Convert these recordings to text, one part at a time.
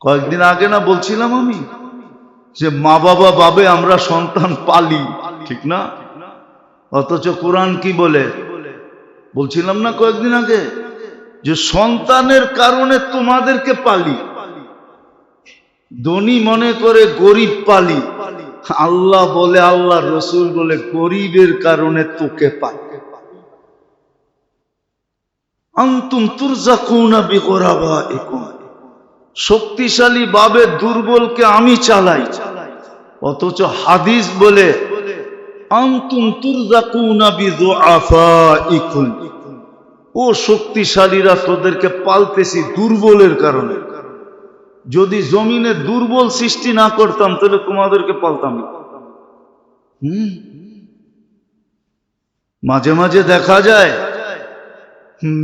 কয়েকদিন আগে না বলছিলাম আমি যে মা বাবা বাবে আমরা সন্তান পালি, ঠিক না? অথচ কোরআন কি বলে? বলছিলাম না কয়েকদিন আগে যে সন্তানের কারণে তোমাদেরকে পালি। ধনী মনে করে গরিব পালি। আল্লাহ বলে, আল্লাহ রসুল বলে, গরিবের কারণে তোকে পালি। আন্তুম তুরজাকুনা বিগরাবাইকুম। শক্তিশালী বাবে দুর্বলকে আমি চালাই। অথচ হাদিস বলে ও শক্তিশালীরা তোদেরকে পালতেছি দুর্বলের কারণে। যদি জমিনে দুর্বল সৃষ্টি না করতাম, তাহলে তোমাদেরকে পালতাম হুম? মাঝে মাঝে দেখা যায়,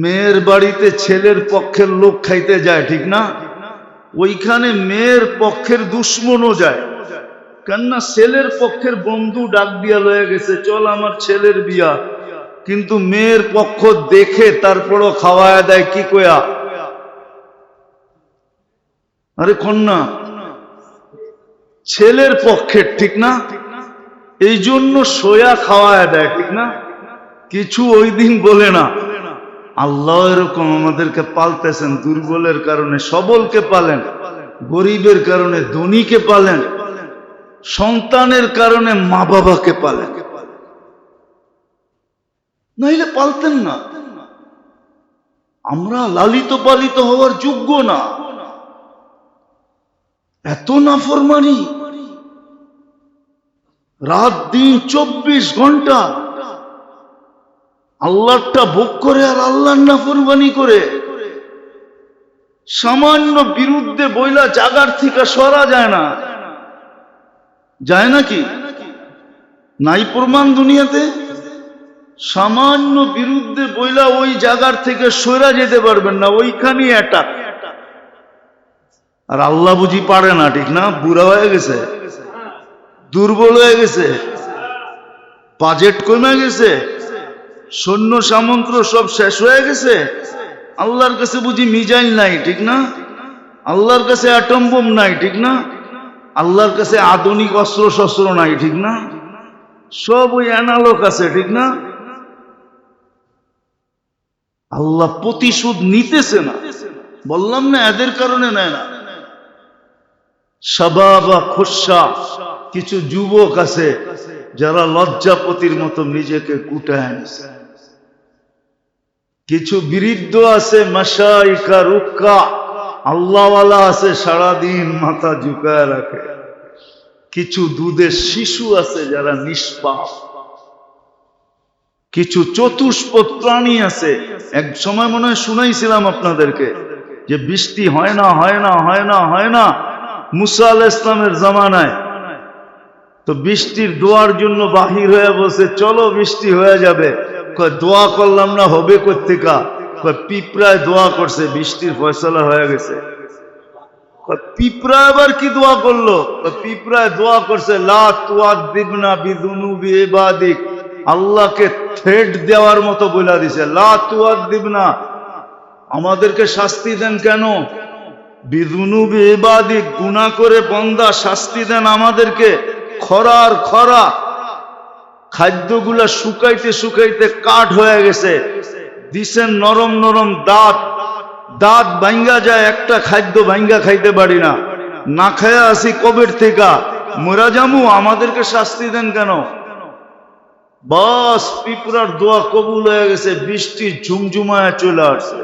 মেয়ের বাড়িতে ছেলের পক্ষের লোক খাইতে যায়, ঠিক না? ওইখানে মেয়ের পক্ষের দুশ্মনও যায়। কেননা ছেলের পক্ষের বন্ধু ডাক দিয়া লয়ে গেছে, চল আমার ছেলের বিয়া। কিন্তু মেয়ের পক্ষ দেখে তারপরও খাওয়ায় দেয় কি কয়া? আরে কন্যা, ছেলের পক্ষের ঠিক না? এই জন্য সোয়া খাওয়ায় দেয়, ঠিক না? কিছু ওই দিন বলে না। আল্লাহ এরকম আমাদেরকে পালতেছেন, দুর্বলের কারণে সবলকে পালেন, গরিবের কারণে ধনীকে পালেন, সন্তানের কারণে মা বাবাকে পালেন। নাইলে পালতেন না। আমরা লালিত পালিত হওয়ার যোগ্য না। এত নাফরমানি। রাত দিন চব্বিশ ঘণ্টা আল্লাহটা ভোগ করে আর আল্লাহর নাফরমানি করে। সামান্য বিরুদ্ধে বইলা জাগার থেকে সরা যায় না। যায় নাকি নাই প্রমাণ দুনিয়াতে? সামান্য বিরুদ্ধে বইলা ওই জায়গার থেকে সরা যেতে পারবেন না, ওইখানেই অ্যাটাক আর আল্লাহ বুঝি পারে না, ঠিক না? বুড়া হয়ে গেছে। দুর্বল হয়ে গেছে। বাজেট কমে গেছে। সৈন্য সামন্ত্র সব শেষ হয়ে গেছে। আল্লাহর কাছে বুঝি মিজাইল নাই, ঠিক না? আল্লাহর কাছে অ্যাটম নাই, ঠিক না? আল্লাহর কাছে আধুনিক অস্ত্র শস্ত্র নাই, ঠিক না? সব ওই অ্যানালোক আছে, ঠিক না? আল্লাহ প্রতিশোধ নিতেছে না। বললাম না, এদের কারণে নেয় না। সাবাবা খোসা, কিছু যুবক আছে যারা লজ্জাপতির মতো নিজেকে কুটায় নিছে কিছু বৃদ্ধ আছে মাসাইকা রুক্কা। আল্লাহওয়ালা আছে, সারাদিন মাথা ঝুঁকায় রাখে। কিছু দুধের শিশু আছে যারা নিষ্পাপ। কিছু চতুষ্পদ প্রাণী আছে। এক সময় মনে হয় শুনাইছিলাম আপনাদেরকে যে বৃষ্টি হয় না হয় না হয় না হয় না। মুসা আল ইসলামের জামানায়। তো বৃষ্টির দোয়ার জন্য বাহির হয়ে বসে চলো বৃষ্টি হয়ে যাবে। দোয়া করলাম না, হবে কর্তিকা পিঁপড়ায় দোয়া করছে, বৃষ্টির ফয়সলা হয়ে গেছে। পিঁপড়া আবার কি দোয়া করল? পিঁপড়ায় দোয়া করছে আল্লাহকে থ্রেড দেওয়ার মতো বলে দিছে, লা তুয়াদ দিবনা আমাদেরকে শাস্তি দেন কেন? বিদুনুবি ইবাদিক, গুনাহ করে বন্দা শাস্তি দেন আমাদেরকে, খরার খরা। খাদ্যগুলা শুকাইতে শুকাইতে কাঠ হয়ে গেছে। দিছেন নরম নরম দাঁত। দাঁত ভাঙ্গা যায়, একটা খাদ্য ভাঙ্গা খাইতে পারি না। না খায়া আসি কবের থেকে? মোরা জামু, আমাদেরকে শাস্তি দেন কেন? বাস, পিঁপড়ার দোয়া কবুল হয়ে গেছে, বৃষ্টি ঝুমঝুমায় চলে আসছে।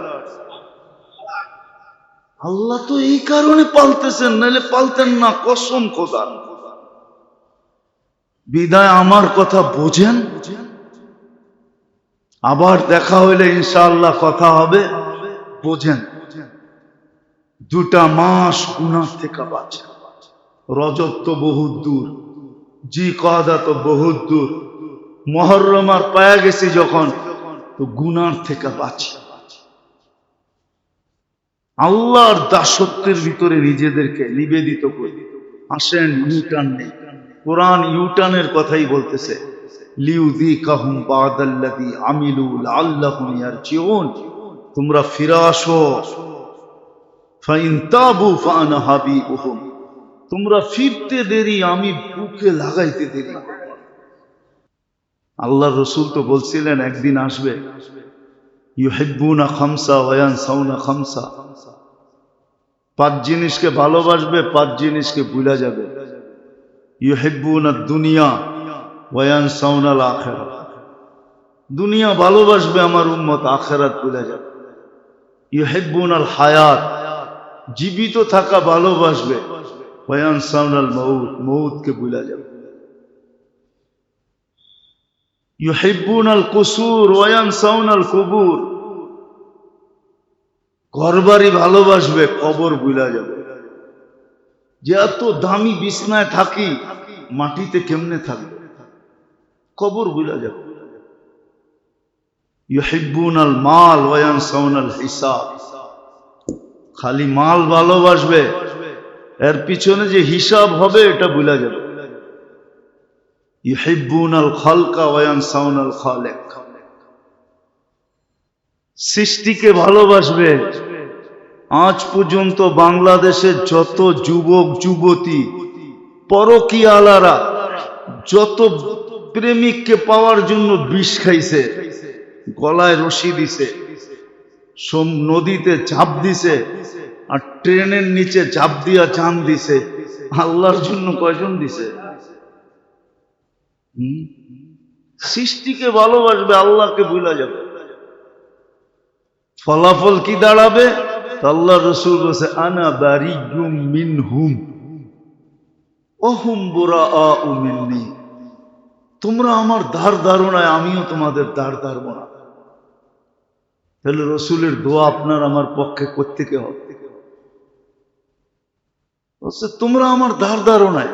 আল্লাহ তো এই কারণে পালতেছেন, নাহলে পালতেন না, কসম খোদা বিদায় আমার কথা বোঝেন? আবার দেখা হইলে ইনশাআল্লাহ কথা হবে, বোঝেন। দুটা মাস গুনার থেকে বাঁচে রজত তো বহুত দূর জি কাদা তো বহুত দূর মহরমার পায়া গেছি যখন, তো গুনার থেকে বাঁচি। আল্লাহর দাসত্বের ভিতরে নিজেদেরকে নিবেদিত করে। আসেন ইউটার্ন নেই। কোরআন ইউটার্নের কথাই বলতেছে। তোমরা ফিরে আসো। তোমরা ফিরতে দেরি, আমি বুকে লাগাইতে দেরি। আল্লাহ রসুল তো বলছিলেন, একদিন আসবে। পাঁচ জিনিসকে ভালোবাসবে, পাঁচ জিনিসকে ভুলা যাবে। ইউহিব্বুনা দুনিয়া ওয়ান সাউনাল দুনিয়া ভালোবাসবে আমার উম্মত, আখেরাত ভুলে যাবে। ইউহিব্বুনাল হায়াত জীবিত থাকা ভালোবাসবে। ওয়ান সাউনাল মৌত মৌতকে ভুলা যাবে। ইউহিব্বুনাল কুসুর ওয়ান সাউনাল কুবুর ঘরবাড়ি ভালোবাসবে, কবর ভুলা যাবে। যে এত দামি বিছনায় থাকি, মাটিতে কেমনে থাকবে? কবর ভুলা যাবে। মাল খালি মাল ভালোবাসবে, এর পিছনে যে হিসাব হবে, এটা ভুলা যাবে। সৃষ্টিকে ভালোবাসবে আজ পর্যন্ত বাংলাদেশের যত যুবক, যুবতী, পরকিয়ালারা যত প্রেমিককে পাওয়ার জন্য বিষ খাইছে, গলায় রশি দিছে, সোম নদীতে ঝাঁপ দিছে আর ট্রেনের নিচে ঝাঁপ দিয়া চান দিছে, আল্লাহর জন্য কয়জন দিছে? সৃষ্টিকে ভালোবাসবে, আল্লাহকে ভুলা যাবে। ফলাফল কি দাঁড়াবে? আল্লাহ রসুল বলছে, আনা বারি মিন হুম অহুম বোরা মিন্নি। তোমরা আমার ধার ধারণায়, আমিও তোমাদের ধার ধারবো না। তাহলে রসুলের দোয়া আপনার আমার পক্ষে করতে কে হবে তোমরা আমার ধার ধারণায়।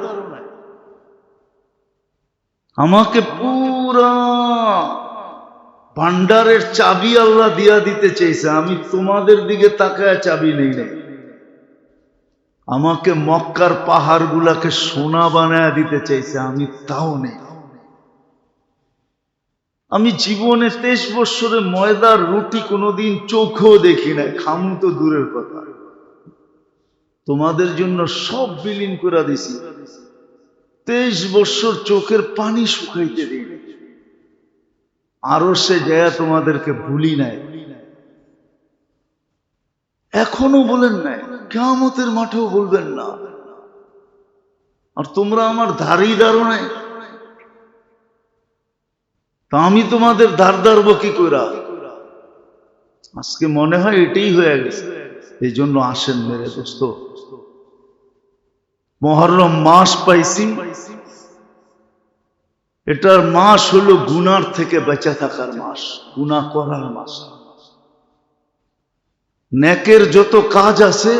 আমাকে পুরা ভান্ডারের চাবি আল্লাহ দিয়া দিতে চেয়েছে আমি তোমাদের দিকে তাকায় চাবি নেই নাই। আমাকে মক্কার পাহাড় গুলাকে সোনা বানায় দিতে চাইছে, আমি তাও নেই। আমি জীবনে তেইশ বৎসরে ময়দার রুটি কোনোদিন চোখও দেখি না খামু তো দূরের কথা। তোমাদের জন্য সব বিলীন করে দিছি। তেইশ বৎসর চোখের পানি শুকাইতে দিই। আরও সে যায় তোমাদেরকে ভুলি নাই এখনও বলেন নাই কেমতের মাঠেও বলবেন না। আর তোমরা আমার ধারেই দাঁড়ো নাই। তা আমি তোমাদের ধার ধারবো কি কইরা? আজকে মনে হয় এটাই হয়ে গেছে। এই জন্য আসেন মেরে দোস্ত। মহরম মাস পাইছি। এটার মাস হলো গুনার থেকে বেঁচে থাকার মাস, গুনাহ করার মাস। নেকের যত কাজ আছে,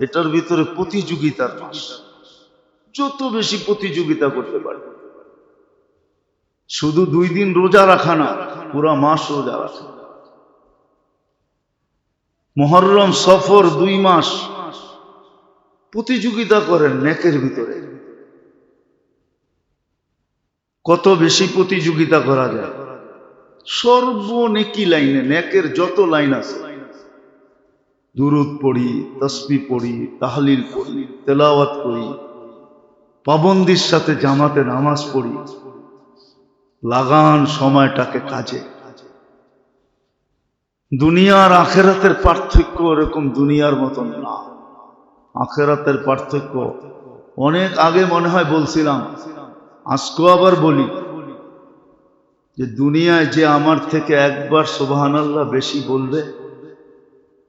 এটার ভিতরে প্রতিযোগিতার মাস। যত বেশি প্রতিযোগিতা করতে পারবে শুধু দুই দিন রোজা রাখা না, পুরা মাস রোজা রাখা। মহরম সফর দুই মাস। প্রতিযোগিতা করেন নেকের ভিতরে। কত বেশি প্রতিযোগিতা করা যায়? সর্ব নেকি লাইনে, নেকের যত লাইন আছে। দুরুদ পড়ি তসবি পড়ি, তাহলিল পড়ি, তেলাওয়াত করি, পাবন্দির সাথে জামাতে নামাজ পড়ি, লাগান সময়টাকে কাজে। দুনিয়ার আখেরাতের পার্থক্য এরকম দুনিয়ার মতন না। আখেরাতের পার্থক্য, অনেক আগে মনে হয় বলছিলাম আজকেও আবার বলি যে দুনিয়ায় যে আমার থেকে একবার সোবাহান আল্লাহ বেশি বলবে,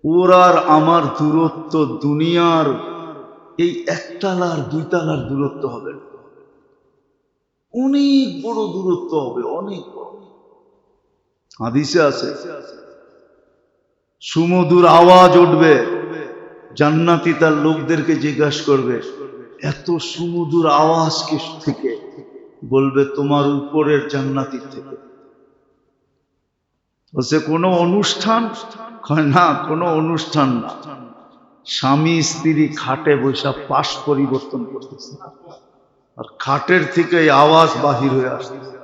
ওর আর আমার দূরত্ব দুনিয়ার এই একতলার দুইতলার দূরত্ব হবে অনেক বড় দূরত্ব হবে, অনেক বড়। হাদিসে আছে, সুমধুর আওয়াজ উঠবে, জান্নাতি তার লোকদেরকে জিজ্ঞাসা করবে, এত সুমধুর আওয়াজ কি থেকে? বলবে, তোমার উপরের জান্নাতির থেকে। বলছে, কোনো অনুষ্ঠান? না, কোনো অনুষ্ঠান না। স্বামী স্ত্রী খাটে বৈশা পাশ পরিবর্তন করতেছে। আর খাটের থেকে আওয়াজ বাহির হয়ে আসতেছে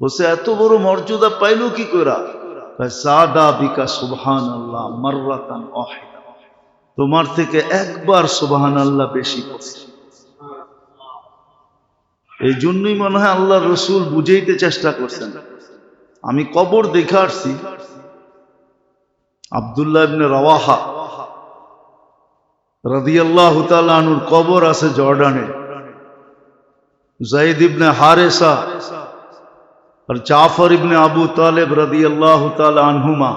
বলছে, এত বড় মর্যাদা পাইলো কি করা তোমার থেকে একবার সোবাহান আল্লাহ বেশি পড়ছে এই জন্যই মনে হয় আল্লাহ রসুল বুঝাইতে চেষ্টা করছেন। আমি কবর দেখে আসছি। আবদুল্লাহ ইবনে রওয়াহা রাদিয়াল্লাহু তাআলা আনুর কবর আছে জর্ডানে। জাইদ ইবনে হারেসা আর জাফর ইবনে আবু তালেব রাদিয়াল্লাহু তাআলা আনহুমা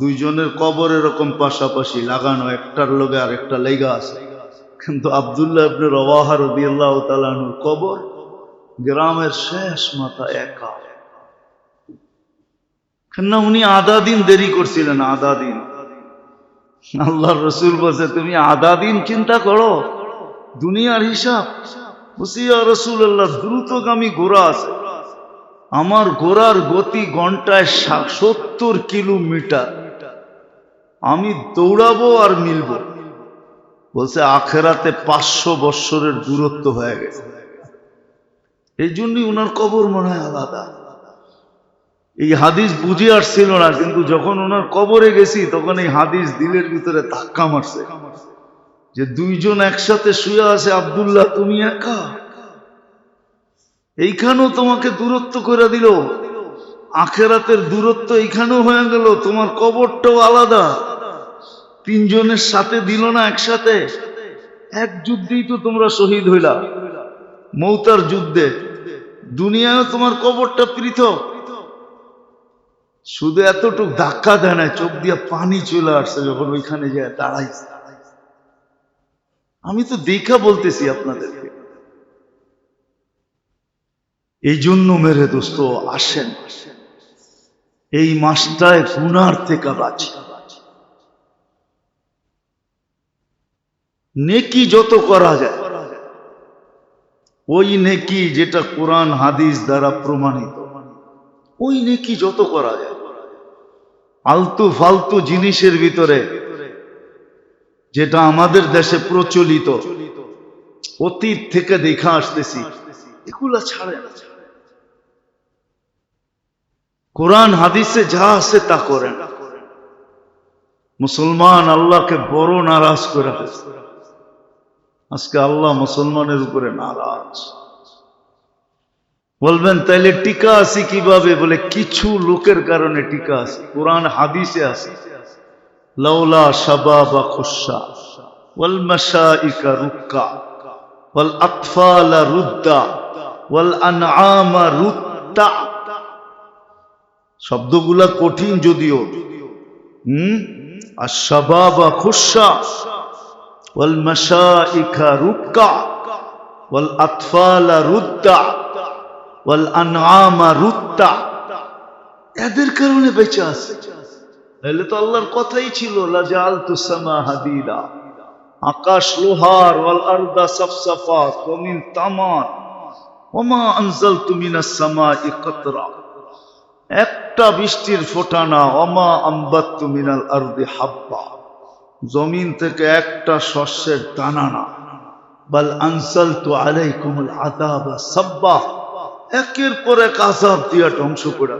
দুইজনের কবর এরকম পাশাপাশি লাগানো, একটার লগে আর একটা লেগা আছে। কিন্তু আবদুল্লাহ ইবনে রওয়াহা রাদিয়াল্লাহু তাআলা আনুর কবর গ্রামের শেষ মাথা একা। কেন উনি আধা দিন দেরি করছিলেন, আধা দিন। আল্লাহ রসুল বলছে, তুমি আধা দিন চিন্তা করো, দুনিয়ার হিসাব। হুসিয়া রসুল আল্লাহ দ্রুতগামী ঘোড়া আছে। আমার ঘোড়ার গতি ঘন্টায় সত্তর কিলোমিটার। আমি দৌড়াবো আর মিলবো। বলছে, আখেরাতে পাঁচশো বৎসরের দূরত্ব হয়ে গেছে। এই জন্যই ওনার কবর মনে হয় আলাদা। এই হাদিস বুঝে আসছিল না, কিন্তু যখন ওনার কবরে গেছি, তখন এই হাদিস দিলের ভিতরে ধাক্কা মারছে। যে দুইজন একসাথে শুয়ে আছে, আবদুল্লাহ, তুমি একা? এইখানেও তোমাকে দূরত্ব করে দিল। আখেরাতের দূরত্ব এইখানেও হয়ে গেল, তোমার কবরটাও আলাদা। তিনজনের সাথে দিল না একসাথে। এক যুদ্ধেই তো তোমরা শহীদ হইলা। মৌতার যুদ্ধে। দুনিয়ায় তোমার কবরটা পৃথক। শুধু এতটুক ধাক্কা দেয় না চোখ দিয়ে পানি চলে আসছে যখন ওইখানে যায় দাঁড়াইছে। আমি তো দেখা বলতেছি আপনাদেরকে। এই জন্য মেরে দোস্ত, আসেন। এই মাসটায় গুনার থেকে বাঁচি। নেকি যত করা যায়। ওই নেকি যেটা কোরআন, হাদিস দ্বারা প্রমাণিত। ওই নেকি যত করা যায়। আলতু ফালতু জিনিসের ভিতরে যেটা আমাদের দেশে প্রচলিত, অতীত থেকে দেখা আসতেছি, এগুলা ছাড়ে না। কোরআন, হাদিসে যা আছে তা করেন। মুসলমান আল্লাহকে বড় নারাজ করে আজকে আল্লাহ মুসলমানের উপরে নারাজ। বলবেন, তাইলে টিকা আছে কীভাবে? বলে, কিছু লোকের কারণে টিকা আছে। কোরআন, হাদিসে আছে। লাউলা শাবাবা খুশা ওয়াল মাশাইকা রুক্কা ওয়াল আতফালা রুদ্দা ওয়াল আনআমা রুত্তা। শব্দগুলা কঠিন যদিও। হুম? আর শাবাবা খুশা ওয়াল আতফালা রুদ্দা, ওয়াল আনআমা রুত্তা এদের কারণে বেঁচে আছে। তাহলে তো আল্লাহর কথাই ছিল লাজাল তুসামা হাদিদা আকাশ লোহার, ওয়াল আরদা সাফসাফা কমিন তামার ওমা আনজালতু মিনাস সামাই কতরা। একটা বৃষ্টির ফোঁটা না অমা আম্বাত্তু মিনাল আরদি হাব্বা। জমিন থেকে একটা শস্যের দানা না। বাল আনসালতু আলাইকুমুল আদাবা সাব্বা। একের পর এক আজাব দিয়া ধ্বংস করে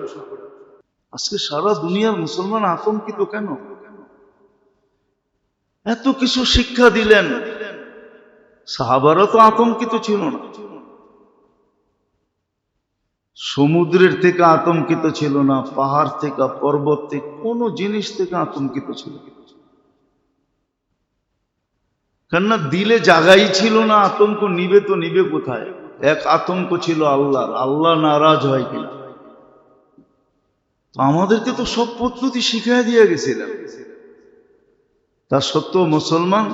আজকে সারা দুনিয়ার মুসলমান আতঙ্কিত কেন? এত কিছু শিক্ষা দিলেন। সাহাবারও তো আতঙ্কিত ছিল না। সমুদ্রের থেকে আতঙ্কিত ছিল না, পাহাড় থেকে, পর্বত থেকে, কোনো জিনিস থেকে আতঙ্কিত ছিল কেননা দিলে জাগাই ছিল না, আতঙ্ক নিবে তো নিবে কোথায়? এক আতঙ্ক ছিল আল্লাহর, আল্লাহ নারাজ হয় কিনা? তো আমাদেরকে তো সব পদ্ধতি শিখাই দিয়ে গেছিলাম তা সত্য মুসলমান,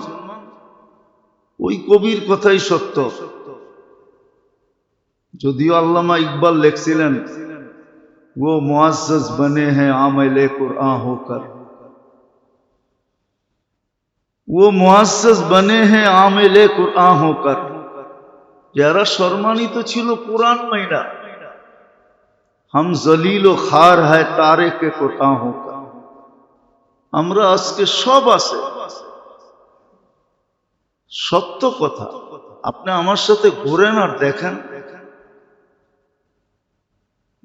ওই কবির কথাই সত্য। যদিও আল্লামা ইকবাল লেখছিলেন, ও মোয়াজ বনে হ্যাঁ আমলে আহ হোকার वो मुआज़्ज़ज़ बने हैं आमले कुरान होकर যারা সম্মানিত ছিল কোরআন মাইনা হাম জলিল ও খার হয় তারে কে কোরআন হোকা আমরা আজকে সব আছে সত্য কথা আপনি আমার সাথে ঘুরেন আর দেখেন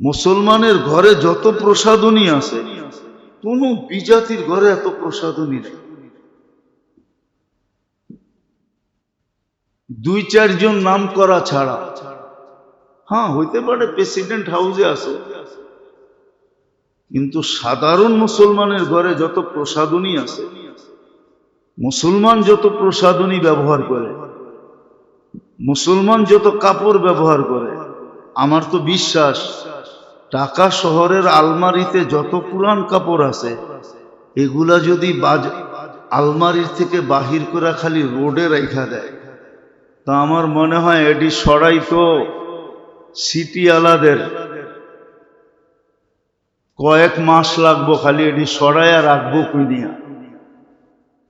মুসলমানের ঘরে যত প্রসাদনী আছে কোন বিজাতির ঘরে এত প্রসাদনী নেই দুই চারজন নাম করা ছাড়া। হ্যাঁ হইতে পারে প্রেসিডেন্ট হাউসে আছে কিন্তু সাধারণ মুসলমানের ঘরে যত প্রসাদনী আছে, মুসলমান যত প্রসাদনী ব্যবহার করে, মুসলমান যত কাপড় ব্যবহার করে, আমার তো বিশ্বাস, ঢাকা শহরের আলমারিতে যত পুরান কাপড় আছে, এগুলা যদি বাজ আলমারির থেকে বাহির করা খালি রোডে রেখা দেয়। তা আমার মনে হয় এটি সরাই তো সিটি আলাদের। কয়েক মাস লাগবো খালি এটি সরাইয়া রাখব কুইনিয়া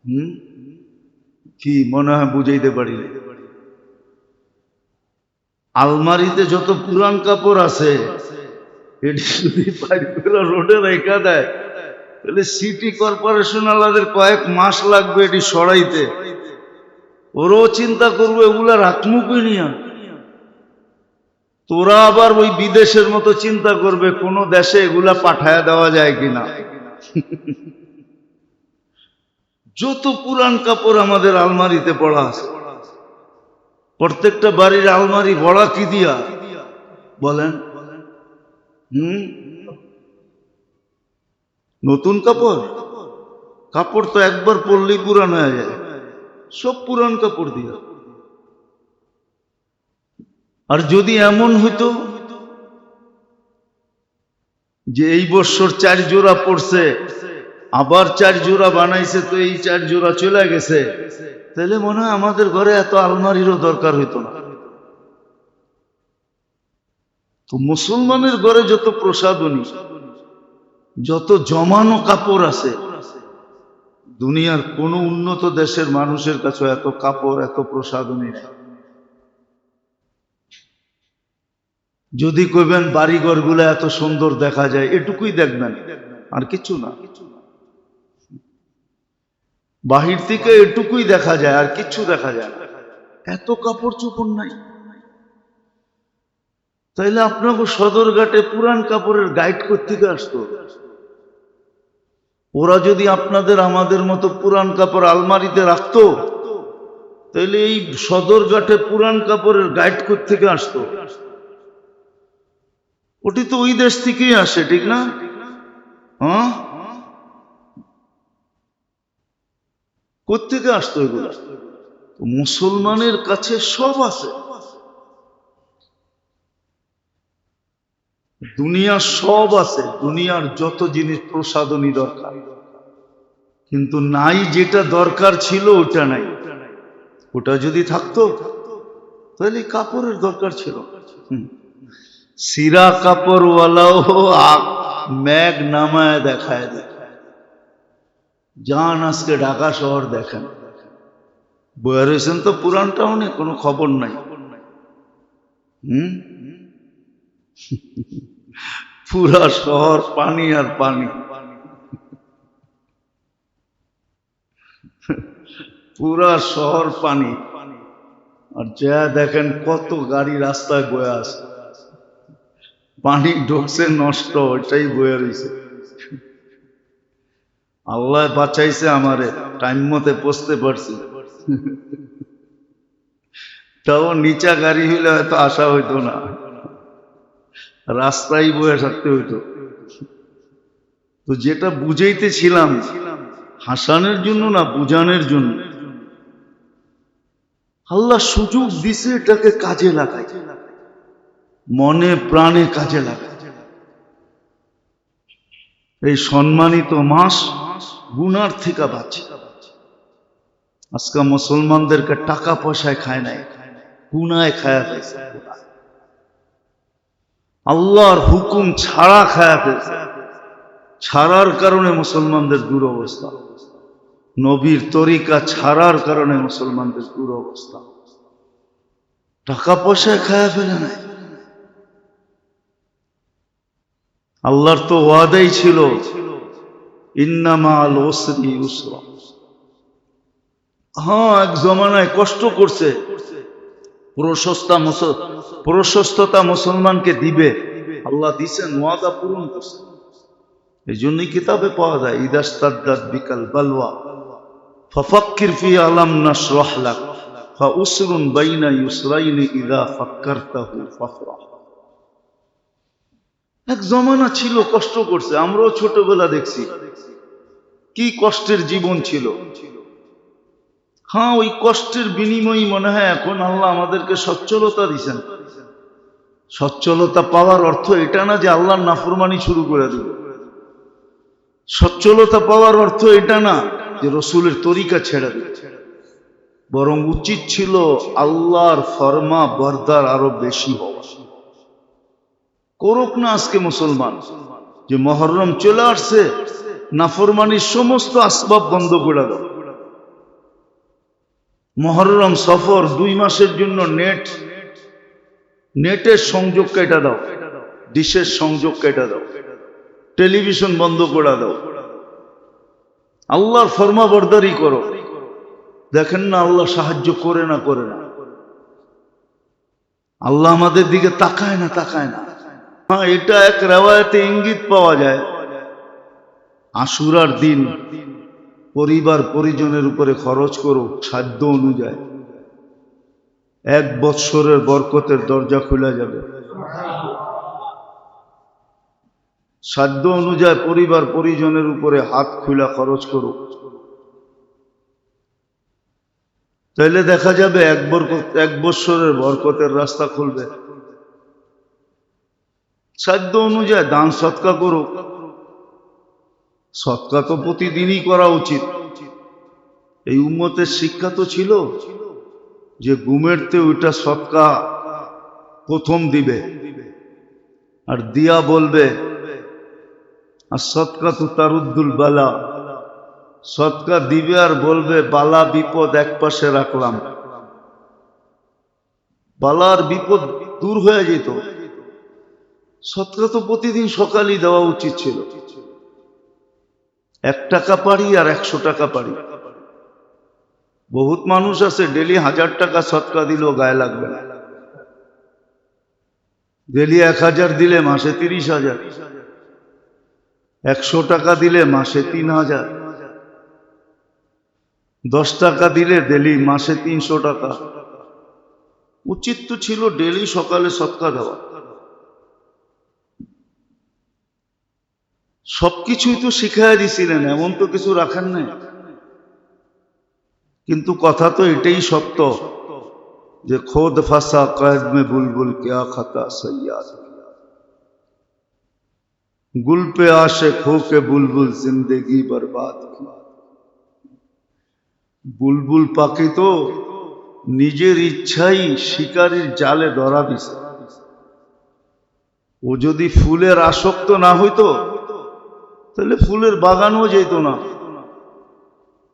হুম? কি মনে হয় বুঝাইতে পারি? আলমারিতে যত পুরান কাপড় আছে, এটি যদি করে রোডে রেখা দেয়, তাহলে সিটি কর্পোরেশন আলাদের কয়েক মাস লাগবে এটি সরাইতে। ওরও চিন্তা করব এগুলা রাখমু কিনিয়া তোরা আবার ওই বিদেশের মতো চিন্তা করবে, কোন দেশে এগুলা পাঠায় দেওয়া যায় কিনা? যত পুরান কাপড় আমাদের আলমারিতে পড়া আছে। প্রত্যেকটা বাড়ির আলমারি ভরা কি দিয়া? বলেন। হুম? নতুন কাপড়? কাপড় তো একবার পরলেই পুরান হয়ে যায়। সব পুরান কাপড় দিয়া। আর যদি এমন হইতো যে এই বছর চার জোড়া পড়ছে, আবার চার জোড়া বানাইছে, তো এই চার জোড়া চলে গেছে, তাহলে মনে হয় আমাদের ঘরে এত আলমারিরও দরকার হইতো না। তো মুসলমানের ঘরে যত প্রসাদনী যত জমানো কাপড় আছে দুনিয়ার কোন উন্নত দেশের মানুষের কাছে এত কাপড়, এত প্রসাদনী নেই যদি কইবেন বাড়িঘরগুলো এত সুন্দর দেখা যায়, এটুকুই দেখবেন। আর কিছু না। বাহির থেকে এটুকুই দেখা যায়, আর কিচ্ছু দেখা যায় এত কাপড় চোপড় নাই। তাইলে আপনাকে সদরঘাটে পুরান কাপড়ের গাইড করতে আসতো ওরা যদি আপনাদের, আমাদের মতো পুরান কাপড় আলমারিতে রাখতো তাহলে এই সদরঘাটে পুরান কাপড়ের গাইড থেকে আসতো? ওটি তো ওই দেশ থেকেই আসে, ঠিক না? হ্যাঁ? কোথেকে আসতো এগুলো? মুসলমানের কাছে সব আছে। দুনিয়ার সব আছে, দুনিয়ার যত জিনিস প্রসাদনী দরকার। কিন্তু নাই যেটা দরকার ছিল, ওটা নাই। ওটা যদি থাকতো, তাহলে কাপড়ের দরকার ছিল। সিরা কাপড়ওয়ালাও মেঘ নামায় দেখায় দেখায় যান আজকে ঢাকা শহর দেখেন। বয়ে রয়েছেন তো পুরান টাউনে, কোনো খবর নাই। হুম? পুরা শহর পানি আর পানি। পুরা শহর পানি। আর যা দেখেন কত গাড়ি রাস্তায় বয়ে আছে। পানি ঢুকছে, নষ্ট, ওইটাই বয়ে রয়েছে আল্লাহ বাঁচাইছে আমারে, টাইম মতে পৌঁছতে পারছি। তাও নিচা গাড়ি হইলে হয়তো আসা হইতো না। রাস্তায় বয়ে থাকতে হইতো। তো যেটা বুঝাইতেছিলাম, হাসানের জন্য না বুঝানোর জন্য, আল্লাহ সুযোগ দিছে এটাকে কাজে লাগাই মনে প্রাণে কাজে লাগাই এই সম্মানিত মাস গুনার থেকে বাঁচে। আজকে মুসলমানদেরকে টাকা পয়সায় খায় নাই, গুনায় খায়া আল্লাহর হুকুম ছাড়া খায়া ফেলছে। ছাড়ার কারণে মুসলমানদের দুরবস্থা। নবীর তরিকা ছাড়ার কারণে মুসলমানদের দুরবস্থা। টাকা পয়সায় খায়া ফেলে নাই। আল্লাহর তো ওয়াদাই ছিল, ইন্নামাল ওসরি ইউসরা হ্যাঁ এক জমানায় কষ্ট করছে প্রশস্তা প্রশস্ততা মুসলমানকে দিবে। আল্লাহ দিছেন ওয়াদা পূরণ করছে। এই জন্যই কিতাবে পাওয়া যায় ইদাস্তাদ্দাত বিকাল বালওয়া ফি আলাম বাইনা ইউসরাইনি ইদা এক জমানা ছিল, কষ্ট করছে, আমরাও ছোটবেলা দেখছি। কি কষ্টের জীবন ছিল। হ্যাঁ ওই কষ্টের বিনিময়ই মনে হয় এখন আল্লাহ আমাদেরকে সচ্ছলতা দিছেন। সচ্ছলতা পাওয়ার অর্থ এটা না যে আল্লাহর নাফরমানি শুরু করে দিবে। সচ্ছলতা পাওয়ার অর্থ এটা না যে রসুলের তরিকা ছেড়ে দিবে। বরং উচিত ছিল আল্লাহর ফরমা বরদার আরও বেশি হওয়া। করুক না আজকে মুসলমান, যে মহরম চলে আসছে, নাফরমানির সমস্ত আসবাব বন্ধ করে দাও। মহরম সফর দুই মাসের জন্য নেট, নেটের সংযোগ কেটে দাও, ডিশের সংযোগ কেটে দাও, টেলিভিশন বন্ধ করে দাও। আল্লাহর ফরমা বরদারি করো। দেখেন না আল্লাহ সাহায্য করে না করে না। আল্লাহ আমাদের দিকে তাকায় না তাকায় না। হ্যাঁ এটা এক রেওয়ায়তে ইঙ্গিত পাওয়া যায়। আশুরার দিন পরিবার পরিজনের উপরে খরচ করো সাধ্য অনুযায়ী। এক বৎসরের বরকতের দরজা খোলা যাবে। সাধ্য অনুযায়ী পরিবার পরিজনের উপরে হাত খোলা খরচ করো তাহলে দেখা যাবে এক বরকত, এক বৎসরের বরকতের রাস্তা খুলবে। সাধ্য অনুযায়ী দান সৎকা করো সৎকা তো প্রতিদিনই করা উচিত। এই উম্মতের শিক্ষা তো ছিল যে গুমেরতে ওইটা সৎকা প্রথম দিবে। আর দিয়া বলবে, আর সৎকা তো তারুদ্দুল বালা। সৎকা দিবে আর বলবে, বালা বিপদ এক পাশে রাখলাম। বালার বিপদ দূর হয়ে যেত। সৎকা তো প্রতিদিন সকালই দেওয়া উচিত ছিল। এক টাকা পারি আর একশো টাকা পারি বহুত মানুষ আছে, ডেলি হাজার টাকা সৎকা দিলেও গায়ে লাগবে না। ডেলি এক হাজার দিলে মাসে তিরিশ হাজার। একশো টাকা দিলে মাসে তিন হাজার। দশ টাকা দিলে ডেলি মাসে তিনশো টাকা। উচিত তো ছিল ডেলি সকালে সৎকা দেওয়া। সবকিছুই তো শিখাই দিছিলেন, এমন তো কিছু রাখার নাই। কিন্তু কথা তো এটাই সত্য যে খোদ ফাঁসা কয়েদমে বুলবুল কেয়া খাতা সৈয়াদ। গুল পে আসে খো কে বুলবুল জিন্দেগি বরবাদ বুলবুল পাখি তো নিজের ইচ্ছাই শিকারীর জালে ধরা দিছে। ও যদি ফুলের আসক্ত না হইতো তাহলে ফুলের বাগানও যেত না।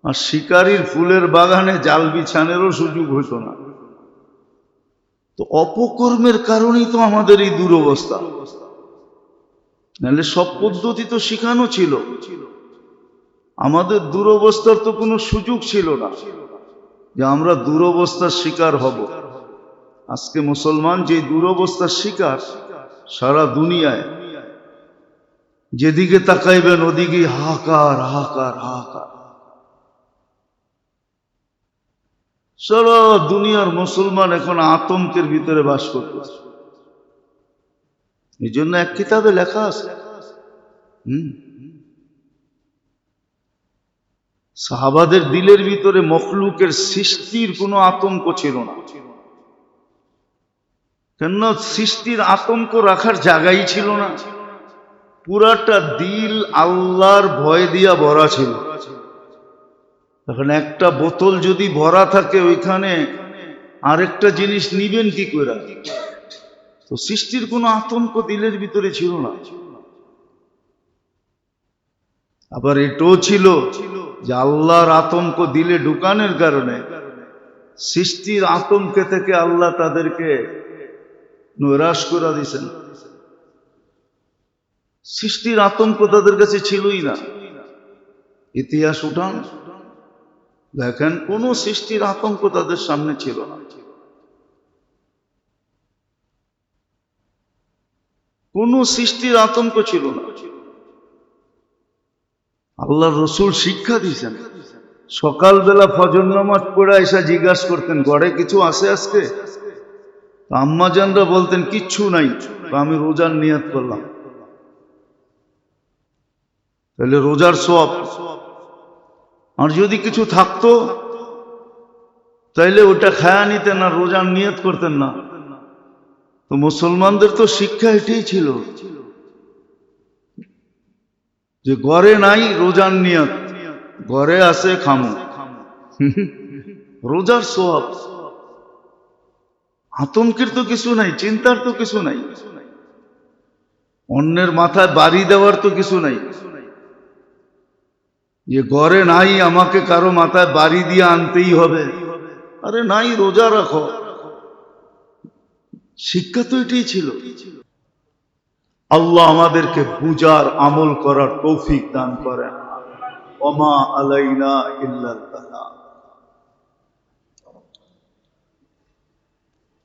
আর শিকারীর ফুলের বাগানে জাল বিছানেরও সুযোগ হইতো না। তো অপকর্মের কারণেই তো আমাদের এই দুরবস্থা। নাহলে সব পদ্ধতি তো শিখানো ছিল। আমাদের দুরবস্থার তো কোনো সুযোগ ছিল না যে আমরা দুরবস্থার শিকার হব। আজকে মুসলমান যে দুরবস্থার শিকার সারা দুনিয়ায় যেদিকে তাকাইবেন ওদিকে হাহাকার হাহাকার হাহাকার। সারা দুনিয়ার মুসলমান এখন আতঙ্কের ভিতরে বাস করতেছে। এই জন্য এক কিতাবে লেখা আছে। সাহাবাদের দিলের ভিতরে মখলুকের সৃষ্টির কোনো আতঙ্ক ছিল না। কেন সৃষ্টির আতঙ্ক রাখার জায়গাই ছিল না। পুরাটা দিল আল্লাহর ভয় দিয়া ভরা ছিল। এখন একটা বোতল যদি ভরা থাকে ওইখানে আরেকটা জিনিস নিবেন কি করে? তো সৃষ্টির কোনো আতঙ্ক দিলের ভিতরে ছিল না। আবার এটাও ছিল যে আল্লাহর আতঙ্ক দিলে ঢুকানোর কারণে সৃষ্টির আতঙ্কে থেকে আল্লাহ তাদেরকে নৈরাশ করে দিয়েছেন। সৃষ্টির আতঙ্ক তাদের কাছে ছিলই না। ইতিহাস উঠান। দেখেন, কোন সৃষ্টির আতঙ্ক তাদের সামনে ছিল না। কোন সৃষ্টির আতঙ্ক ছিল না। আল্লাহ রসুল শিক্ষা দিয়েছেন। সকালবেলা ফজর নামাজ পড়ে এসে জিজ্ঞাসা করতেন, ঘরে কিছু আছে আজকে? আম্মাজানরা বলতেন, কিচ্ছু নাই। আমি রোজার নিয়াত করলাম। তাহলে রোজার সব আর যদি কিছু থাকতো, তাইলে ওটা খায়া নিতেন আর রোজার নিয়ত করতেন না। তো মুসলমানদের তো শিক্ষা এটাই ছিল যে ঘরে নাই রোজার নিয়ত, ঘরে আছে খামো। রোজার সব আতঙ্কের তো কিছু নাই, চিন্তার তো কিছু নাই। অন্যের মাথায় বাড়ি দেওয়ার তো কিছু নাই। যে ঘরে নাই, আমাকে কারও মাথায় বাড়ি দিয়ে আনতেই হবে। আরে নাই, রোজা রাখো। শিক্ষা তো এটাই ছিল। আল্লাহ আমাদেরকে বুজার আমল করার তৌফিক দান করেন। ওমা আলাইনা ইল্লাল্লাহ